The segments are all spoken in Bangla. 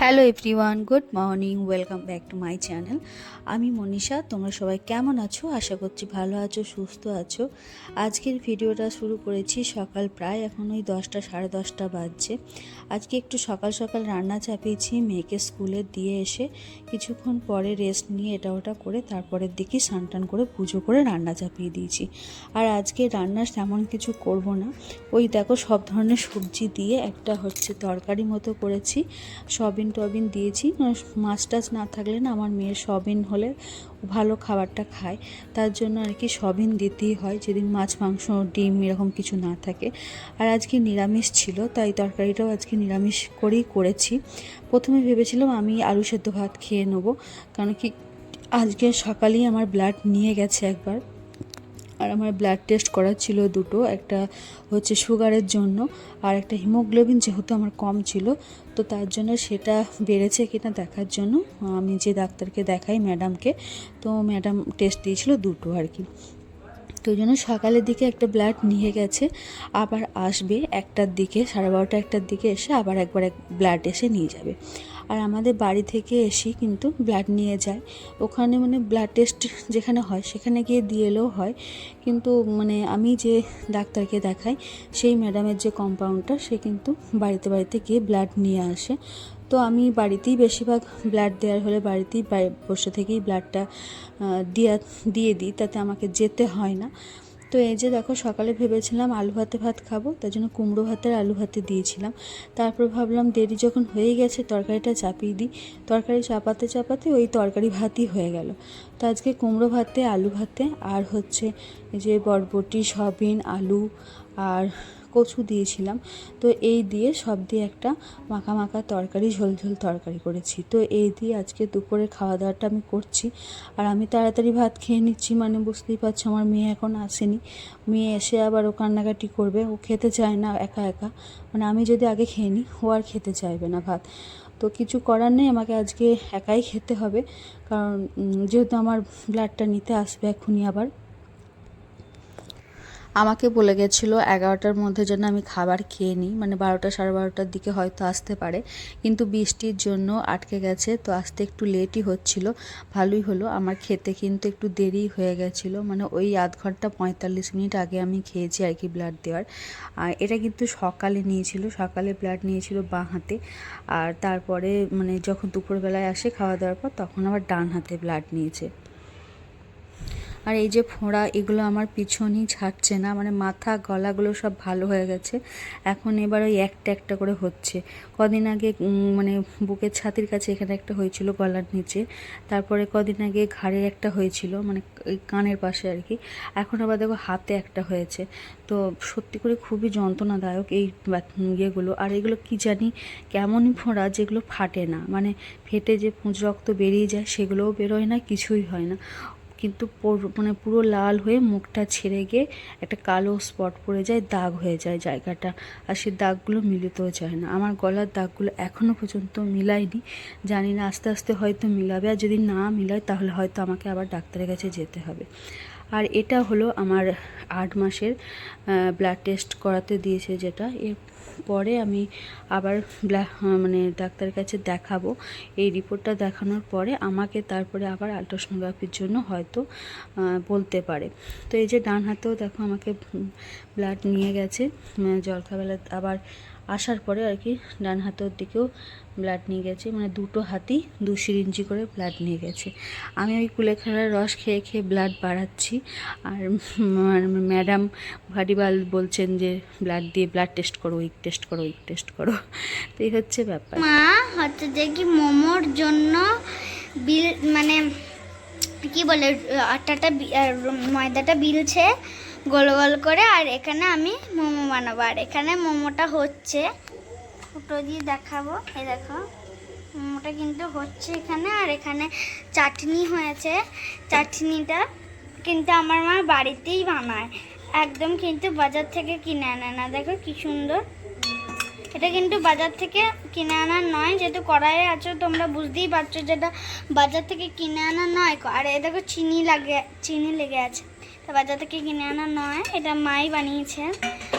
Hello everyone good morning welcome back to my channel আমি মনীষা, তোমরা সবাই কেমন আছো? আশা করছি ভালো আছো, সুস্থ আছো। আজকের ভিডিওটা শুরু করেছি সকাল প্রায় এখন ওই দশটা, সাড়ে দশটা বাজছে। আজকে একটু সকাল সকাল রান্না চাপিয়েছি, মেয়েকে স্কুলে দিয়ে এসে কিছুক্ষণ পরে রেস্ট নিয়ে এটা ওটা করে তারপরের দিকে স্নান করে পুজো করে রান্না চাপিয়ে দিয়েছি। আর আজকে রান্নার তেমন কিছু করব না। ওই দেখো সব ধরনের সবজি দিয়ে একটা হচ্ছে তরকারি মতো করেছি। সবিন টবিন দিয়েছি। মাছ টাছ না থাকলে না আমার মেয়ের সবিন হলে ভালো খাবারটা খায়। তার জন্য আর কি সবিন দিতেই হয়। যেদিন মাছ, মাংস, ডিম এরকম কিছু না থাকে। আর আজকে নিরামিষ ছিল, তাই তরকারিটাও আজকে নিরামিষ করেই করেছি। প্রথমে ভেবেছিলাম আমি আলু সেদ্ধ ভাত খেয়ে নেব। কারণ কি, আজকে সকালেই আমার ব্লাড নিয়ে গেছে একবার। আর আমার ব্লাড টেস্ট করার ছিল দুটো, একটা হচ্ছে সুগারের জন্য আর একটা হিমোগ্লোবিন যেহেতু আমার কম ছিল, তো তার জন্য সেটা বেড়েছে কিনা দেখার জন্য, আমি যে ডাক্তারকে দেখাই ম্যাডামকে তো ম্যাডাম টেস্ট দিয়েছিল দুটো আর কি। তো ওই জন্য সকালের দিকে একটা ব্লাড নিয়ে গেছে, আবার আসবে একটার দিকে, সাড়ে বারোটা একটার দিকে এসে আবার একবার এক ব্লাড এসে নিয়ে যাবে। আর আমাদের বাড়ি থেকে এসে কিন্তু ব্লাড নিয়ে যায়। ওখানে মানে ব্লাড টেস্ট যেখানে হয়, সেখানে গিয়ে দিয়ে এলেও হয়। কিন্তু মানে আমি যে ডাক্তারকে দেখাই, সেই ম্যাডামের যে কম্পাউন্ডার সে কিন্তু বাড়িতে বাড়িতে গিয়ে ব্লাড নিয়ে আসে। তো আমি বাড়িতেই বেশিরভাগ ব্লাড দেওয়ার হলে বাড়িতেই বসে থেকেই ব্লাডটা দিয়ে দিয়ে দিই। তাতে আমাকে যেতে হয় না। তো এই যে দেখো, সকালে ভেবেছিলাম আলু ভাতে ভাত খাব, তার জন্য কুমড়ো ভাতের আলু ভাতে দিয়েছিলাম। তারপর ভাবলাম দেরি যখন হয়ে গেছে, তরকারিটা চাপিয়ে দিই। তরকারি চাপাতে চাপাতে ওই তরকারি ভাতই হয়ে গেল। তো আজকে কুমড়ো ভাতে, আলু ভাতে, আর হচ্ছে যে বরবটি সবিন আলু, আর কচু দিয়েছিলাম। তো এই দিয়ে সব দিয়ে একটা মাখা মাখা তরকারি, ঝোল ঝোল তরকারি করেছি। তো এই দিয়ে আজকে দুপুরে খাওয়া দাওয়াটা আমি করছি। আর আমি তাড়াতাড়ি ভাত খেয়ে নিচ্ছি মানে বুঝতেই পারছ আমার মেয়ে এখন আসেনি। মেয়ে এসে আবার ও কান্নাকাটি করবে। ও খেতে চায় না একা একা। মানে আমি যদি আগে খেয়ে নিই, ও আর খেতে চাইবে না ভাত। তো কিছু করার নেই, আমাকে আজকে একাই খেতে হবে। কারণ যেহেতু আমার ব্লাডটা নিতে আসবে এখনই আবার। আমাকে বলে গেছিল এগারোটার মধ্যে যেন আমি খাবার খেয়ে নিই। মানে বারোটা, সাড়ে বারোটার দিকে হয়তো আসতে পারে। কিন্তু বৃষ্টির জন্য আটকে গেছে, তো আসতে একটু লেটই হচ্ছিল। ভালোই হলো, আমার খেতে কিন্তু একটু দেরি হয়ে গেছিল। মানে ওই আধ ঘণ্টা পঁয়তাল্লিশ মিনিট আগে আমি খেয়েছি আর কি ব্লাড দেওয়ার। আর এটা কিন্তু সকালে নিয়েছিল, সকালে ব্লাড নিয়েছিল বাঁ হাতে। আর তারপরে মানে যখন দুপুরবেলায় আসে খাওয়া দাওয়ার পর, তখন আবার ডান হাতে ব্লাড নিয়েছে। আর এই যে ফোঁড়া, এগুলো আমার পিছনই ছাড়ছে না মানে মাথা, গলাগুলো সব ভালো হয়ে গেছে। এখন এবার ওই একটা একটা করে হচ্ছে। কদিন আগে মানে বুকের ছাতির কাছে এখানে একটা হয়েছিল গলার নিচে। তারপরে কদিন আগে ঘাড়ের একটা হয়েছিল মানে কানের পাশে আর কি। এখন আবার দেখো হাতে একটা হয়েছে। তো সত্যি করে খুবই যন্ত্রণাদায়ক এই ইয়েগুলো। আর এগুলো কি জানি কেমনই ফোঁড়া যেগুলো ফাটে না। মানে ফেটে যে পুঁজ রক্ত বেরিয়ে যায় সেগুলোও বেরোয় না, কিছুই হয় না। কিন্তু মানে পুরো লাল হয়ে মুখটা ছেড়ে গিয়ে একটা কালো স্পট পড়ে যায়, দাগ হয়ে যায় জায়গাটা। আর সেই দাগগুলো মিলিতেও যায় না। আমার গলার দাগগুলো এখনও পর্যন্ত মিলায়নি। জানি না, আস্তে আস্তে হয়তো মিলাবে। আর যদি না মিলায়, তাহলে হয়তো আমাকে আবার ডাক্তারের কাছে যেতে হবে। আর এটা হলো আমার আট মাসের ব্লাড টেস্ট করাতে দিয়েছে যেটা। এর পরে আমি আবার মানে ডাক্তারের কাছে দেখাবো। এই রিপোর্টটা দেখানোর পরে আমাকে তারপরে আবার আলট্রাসোনোগ্রাফির জন্য হয়তো বলতে পারে। তো এই যে ডান হাতেও দেখো আমাকে ব্লাড নিয়ে গেছে জলখাবেলা আবার আসার পরে আর কি ডান হাতের দিকেও ব্লাড নিয়ে গেছে। মানে দুটো হাতি দু সিরিঞ্জি করে ব্লাড নিয়ে গেছে। আমি ওই কুলেখাড়ার রস খেয়ে খেয়ে ব্লাড বাড়াচ্ছি। আর ম্যাডাম ভারিবাল বলছেন যে ব্লাড দিয়ে ব্লাড টেস্ট করো উইক টেস্ট করো উইক টেস্ট করো। তো এই হচ্ছে ব্যাপার। মা, হচ্ছে যে কি মোমোর জন্য বিল মানে কি বলে, আটাটা ময়দাটা বিলছে। গোল গোল করে, আর এখানে আমি মোমো বানাবো। আর এখানে মোমোটা হচ্ছে, ফুটো দিয়ে দেখাবো, এই দেখো। মোমোটা কিন্তু হচ্ছে এখানে, আর এখানে চাটনি হয়েছে। চাটনিটা কিন্তু আমার মা বাড়িতেই বানায়। একদম কিন্তু বাজার থেকে কিনে আনে না। দেখো কি সুন্দর। এটা কিন্তু বাজার থেকে কিনে আনা নয়, যেহেতু কড়াইয়ে আছো, তোমরা বুঝতেই পারছ যেটা বাজার থেকে কিনে আনা নয়। আর এ দেখো, চিনি লাগে, চিনি লেগে আছে। তা বাজার থেকে কিনে আনা নয়, এটা মাই বানিয়েছে।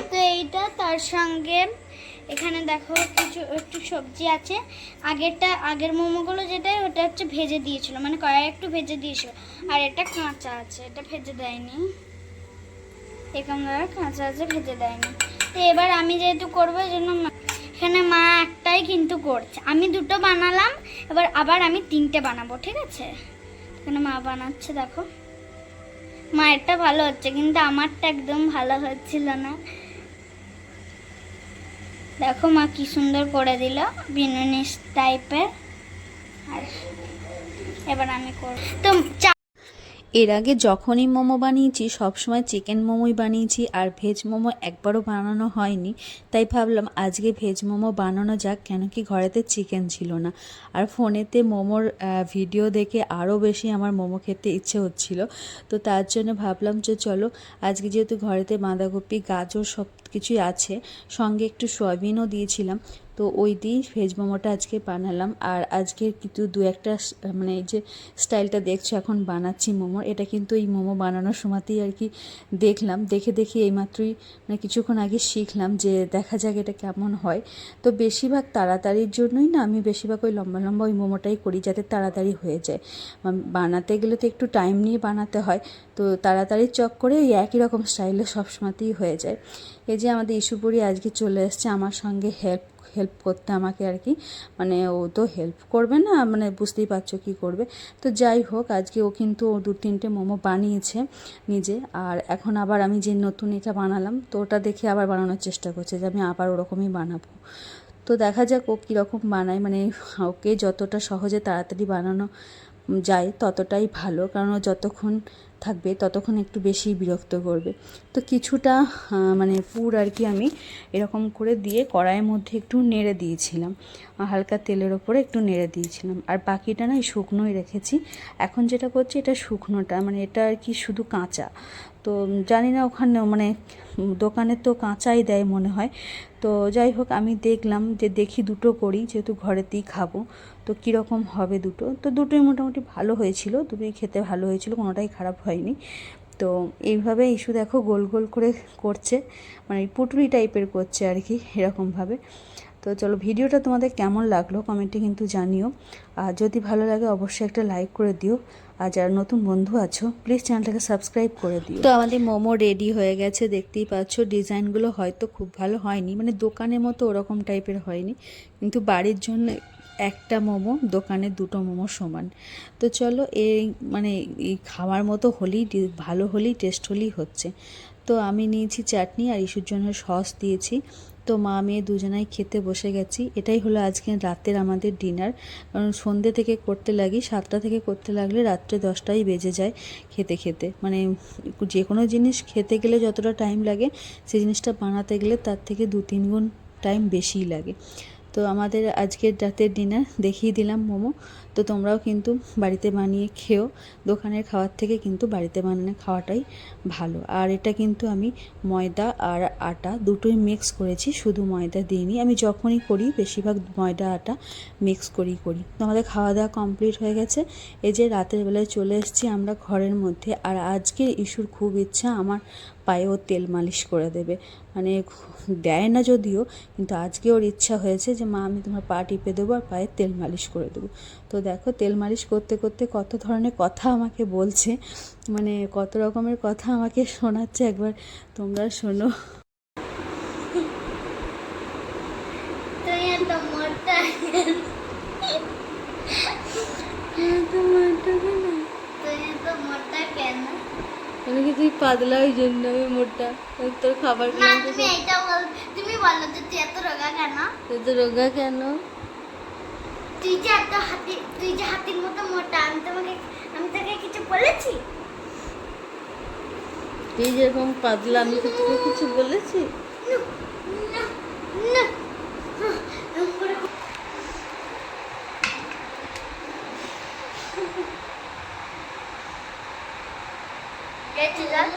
তো এইটা তার সঙ্গে এখানে দেখো কিছু, একটু সবজি আছে। আগেরটা, আগের মোমোগুলো যেটা ওটা হচ্ছে ভেজে দিয়েছিল মানে কয়েক একটু ভেজে দিয়েছিল। আর এটা কাঁচা আছে, এটা ভেজে দেয়নি। এরকম ধরো কাঁচা আছে, ভেজে দেয়নি। তো এবার আমি যেহেতু করব, এই জন্য এখানে মা একটাই কিন্তু করছে। আমি দুটো বানালাম, এবার আবার আমি তিনটে বানাবো, ঠিক আছে? এখানে মা বানাচ্ছে, দেখো। মায়েরটা ভালো হচ্ছে, কিন্তু আমারটা একদম ভালো হচ্ছিল না। দেখো মা কি সুন্দর করে দিল, বিনুনিস টাইপের আর এবার আমি করব। তো এর আগে যখনই মোমো বানিয়েছি, সবসময় চিকেন মোমোই বানিয়েছি আর ভেজ মোমো একবারও বানানো হয়নি। তাই ভাবলাম আজকে ভেজ মোমো বানানো যাক, কেন কি ঘরেতে চিকেন ছিল না। আর ফোনেতে মোমোর ভিডিও দেখে আরও বেশি আমার মোমো খেতে ইচ্ছে হচ্ছিল। তো তার জন্য ভাবলাম যে চলো, আজকে যেহেতু ঘরেতে বাঁধাকপি, গাজর সব কিছুই আছে। সঙ্গে একটু সয়াবিনও দিয়েছিলাম। তো ওই দিয়েই ভেজ মোমোটা আজকে বানালাম। আর আজকে কিন্তু দু একটা মানে এই যে স্টাইলটা দেখছ, এখন বানাচ্ছি মোমোর এটা কিন্তু এই মোমো বানানোর সময়তেই আর কি দেখলাম। দেখে দেখে এইমাত্রই মানে কিছুক্ষণ আগে শিখলাম যে দেখা যাক এটা কেমন হয়। তো বেশিরভাগ তাড়াতাড়ির জন্যই না আমি বেশিরভাগ ওই লম্বা লম্বা ওই মোমোটাই করি যাতে তাড়াতাড়ি হয়ে যায়। বানাতে গেলে তো একটু টাইম নিয়ে বানাতে হয়। তো তাড়াতাড়ি চক করে ওই একই রকম স্টাইলে সবসময়তেই হয়ে যায়। এই যে আমাদের ইস্যুপুরি আজকে চলে এসছে, আমার সঙ্গে হেল্প হেল্প করতে আমাকে আর কি। মানে ও তো হেল্প করবে না মানে বুঝতেই পারছ কি করবে। তো যাই হোক, আজকে ও কিন্তু ও দু তিনটে মোমো বানিয়েছে নিজে। আর এখন আবার আমি যে নতুন এটা বানালাম, তো ওটা দেখে আবার বানানোর চেষ্টা করছে যে আমি আবার ওরকমই বানাবো। তো দেখা যাক ও কীরকম বানায়। মানে ওকে যতটা সহজে তাড়াতাড়ি বানানো যায় ততটাই ভালো। কারণ ও যতক্ষণ থাকবে, ততক্ষণ একটু বেশি বিরক্ত করবে। তো কিছুটা মানে পুর আর কি আমি এরকম করে দিয়ে কড়াইয়ের মধ্যে একটু নেড়ে দিয়েছিলাম। হালকা তেলের ওপরে একটু নেড়ে দিয়েছিলাম। আর বাকিটা না শুকনোই রেখেছি। এখন যেটা করছি এটা শুকনোটা মানে এটা আর কি শুধু কাঁচা। তো জানি না ওখানে মানে দোকানে তো কাঁচাই দেয় মনে হয়। তো যাই হোক, আমি দেখলাম যে দেখি দুটো করি, যেহেতু ঘরেতেই খাব। তো কীরকম হবে দুটো? তো দুটোই মোটামুটি ভালো হয়েছিল, দুটোই খেতে ভালো হয়েছিল, কোনোটাই খারাপ হয়নি। তো এইভাবে ইস্যু দেখো গোল গোল করে করছে মানে পুটুরি টাইপের করছে আর কি, এরকমভাবে। তো চলো ভিডিওটা তোমাদের কেমন লাগল কমেন্টে কিন্তু জানিও। আর যদি ভালো লাগে অবশ্যই একটা লাইক করে দিও। আর যারা নতুন বন্ধু আছো প্লিজ চ্যানেলটাকে সাবস্ক্রাইব করে দিও। তো আমাদের মোমো রেডি হয়ে গেছে, দেখতেই পাচ্ছ। ডিজাইনগুলো হয়তো খুব ভালো হয়নি মানে দোকানের মতো ওরকম টাইপের হয়নি। কিন্তু বাড়ির জন্য একটা মোমো, দোকানে দুটো মোমো সমান। তো চলো, এই মানে এই খাওয়ার মতো হলেই ভালো হলেই টেস্ট হলেই হচ্ছে। তো আমি নিয়েছি চাটনি আর ইস্যুর জন্য সস দিয়েছি। তো মা মেয়ে দুজনাই খেতে বসে গেছি। এটাই হলো আজকে রাতের আমাদের ডিনার কারণ সন্ধ্যে থেকে করতে লাগি, সাতটা থেকে করতে লাগলে রাত্রে দশটাই বেজে যায় খেতে খেতে। মানে যে কোনো জিনিস খেতে গেলে যতটা টাইম লাগে সেই জিনিসটা বানাতে গেলে তার থেকে দু তিন গুণ টাইম বেশিই লাগে। তো আমাদের আজকের রাতের ডিনার দেখিয়ে দিলাম মোমো। তো তোমরাও কিন্তু বাড়িতে বানিয়ে খেও। দোকানের খাওয়ার থেকে কিন্তু বাড়িতে বানানো খাওয়াটাই ভালো। আর এটা কিন্তু আমি ময়দা আর আটা দুটোই মিক্স করেছি, শুধু ময়দা দিইনি। আমি যখনই করি, বেশিরভাগ ময়দা, আটা মিক্স করি করি। তো আমাদের খাওয়া দাওয়া কমপ্লিট হয়ে গেছে। এই যে রাতের বেলায় চলে এসেছি আমরা ঘরের মধ্যে। আর আজকের ইস্যুর খুব ইচ্ছা, আমার পায়েও তেল মালিশ করে দেবে। মানে দেয় না যদিও, কিন্তু আজকে ওর ইচ্ছা হয়েছে যে, মা, আমি তোমার পা টিপে দেবো আর পায়ে তেল মালিশ করে দেবো। তো দেখো তেল মালিশ করতে করতে কত ধরনের কথা আমাকে বলছে। মানে কত রকমের কথা আমাকে শোনাচ্ছে একবার তোমরা শোনো। এত এত আমি কি তুই পাতলা ওই জন্য আমি মোটা তোর খাবার তুমি বল তুমি বলো যে তুই এত রোগা কেন? তুই তো রোগা কেন? তুই যে এত হাতি তুই যে হাতির মতো মোটা। আমি তোমাকে আমি তোকে কিছু বলেছি? তুই যেরকম পাতলা আমি তোকে কিছু বলেছি না, না, না। এরম করে গেছে জল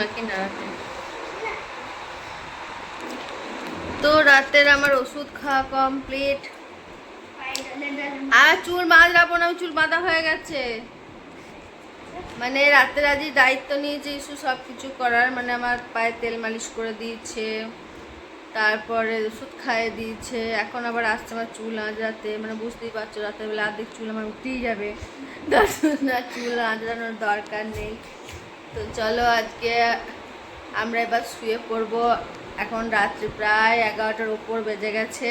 না না রাতের আমার ওষুধ খাওয়া কমপ্লিট আর চুল বাঁধলাবো না চুল বাঁধা হয়ে গেছে। মানে রাতের আজই দায়িত্ব নিয়েছে ইস্যু সব কিছু করার। মানে আমার পায়ে তেল মালিশ করে দিয়েছে, তারপরে ওষুধ খাইয়ে দিয়েছে। এখন আবার আসছে আমার চুল আঁচড়াতে মানে বুঝতেই পারছ, রাতের বেলা অর্ধেক চুল আমার উঠেই যাবে। না, চুল আঁচড়ানোর দরকার নেই। তো চলো আজকে আমরা এবার শুয়ে পড়ব। এখন রাত্রি প্রায় এগারোটার উপর বেজে গেছে।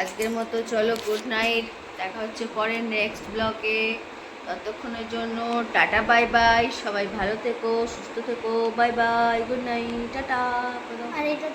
আজকের মতো চলো গুড নাইট দেখা হচ্ছে পরে নেক্সট ব্লগে ততক্ষণের জন্য টাটা বাই বাই সবাই ভালো থেকো, সুস্থ থেকো bye bye good night tata. আর এটা